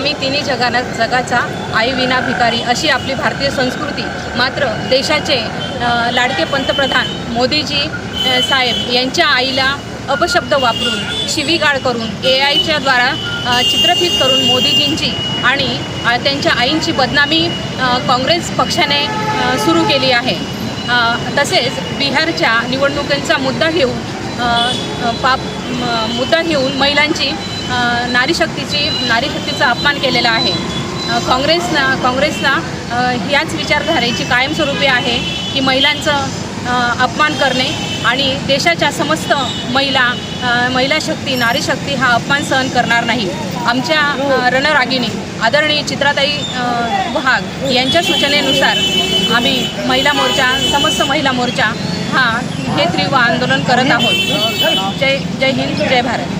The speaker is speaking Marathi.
स्वामी तिन्ही जगाना जगाचा आई विना भिकारी अशी आपली भारतीय संस्कृती. मात्र देशाचे लाडके पंतप्रधान मोदीजी साहेब यांच्या आईला अपशब्द वापरून शिवीगाळ करून ए आयच्या द्वारा चित्रफित करून मोदीजींची आणि त्यांच्या आईंची बदनामी काँग्रेस पक्षाने सुरू केली आहे. तसेच बिहारच्या निवडणुकांचा मुद्दा घेऊन पाप मुद्दा घेऊन महिलांची नारीशक्तीची नारीशक्तीचा अपमान केलेला आहे. काँग्रेसना काँग्रेसना याच विचारधारेची कायमस्वरूपी आहे की महिलांचं अपमान करणे आणि देशाच्या समस्त महिला महिला शक्ती नारीशक्ती हा अपमान सहन करणार नाही. आमच्या रणरागिणी आदरणीय चित्राताई वहाग यांच्या सूचनेनुसार आम्ही महिला मोर्चा समस्त महिला मोर्चा हा हे तीव्र आंदोलन करत आहोत. जय जय हिंद जय भारत.